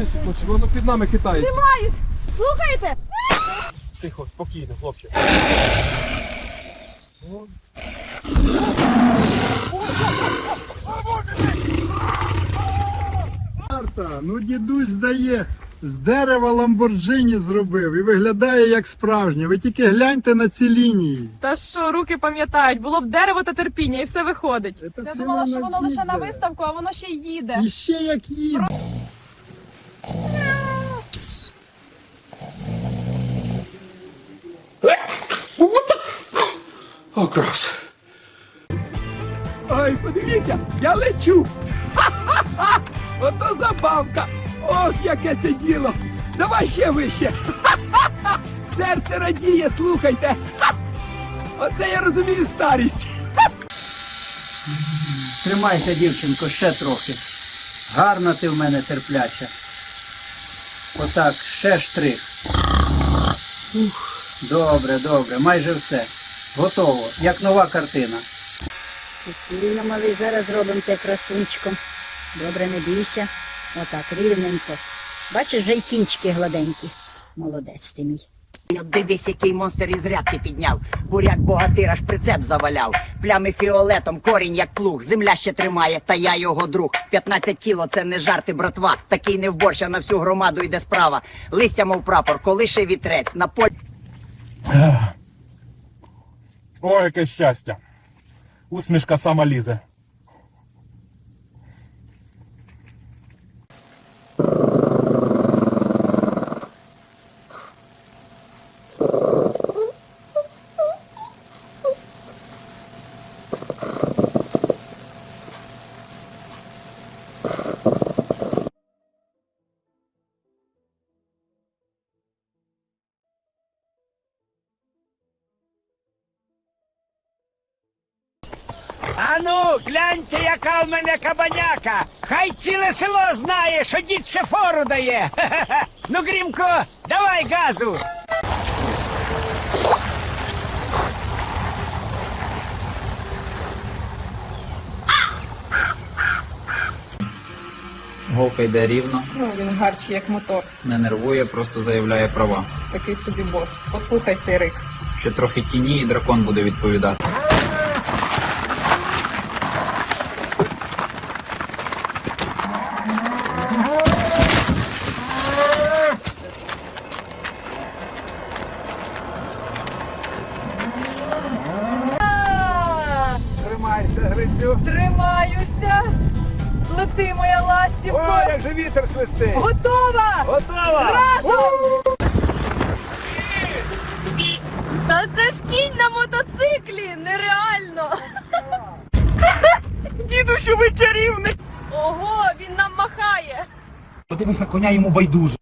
вище, хлопче, воно під нами хитається. Тримаюсь! Слухайте! Тихо, спокійно, хлопче. Марта, ну дідусь здає. З дерева Ламборджині зробив і виглядає як справжнє. Ви тільки гляньте на ці лінії. Та що, руки пам'ятають, було б дерево та терпіння, і все виходить. Це Я думала, що воно лише на виставку, а воно ще й їде. І ще як їде. О, крас. Ой, подивіться, я лечу. Ха-ха-ха! Ото забавка. Ох, яке це діло. Давай ще вище. Ха-ха-ха! Серце радіє, слухайте. Ха! Оце я розумію старість. Тримайся, дівчинко, ще трохи. Гарна ти в мене терпляча. Отак, ще штрих. Ух, добре, добре, майже все. Готово, як нова картина. Сильно малий зараз зробимо те красунчиком. Добре, не бійся. Отак, рівненько. Бачиш, вже й кінчики гладенькі. Молодець ти мій. Дивись, який монстр із рядки підняв. Буряк богатир аж прицеп заваляв. Плями фіолетом, корінь як плуг. Земля ще тримає, та я його друг. 15 кіло це не жарти, братва. Такий не в борщ, а на всю громаду йде справа. Листя, мов прапор, колише вітрець. На полі Ой, яке щастя. Усмішка сама лізе. Ану, гляньте, яка в мене кабаняка. Хай ціле село знає, що дід ще фору дає. Ха-ха-ха. Ну, Грімко, давай газу. Голка йде рівно, Ну, він гарчий, як мотор. не нервує, просто заявляє права. Такий собі бос. Послухай цей рик. Ще трохи тіні і дракон буде відповідати. Тримайся, Тримаюся. Лети, моя Ой, ластівко. як же вітер свистить. Готова! Готова. Разом! Та це ж кінь на мотоциклі! Нереально! Діду, що ви чарівник! Ого, він нам махає! Подивись на коня йому байдуже.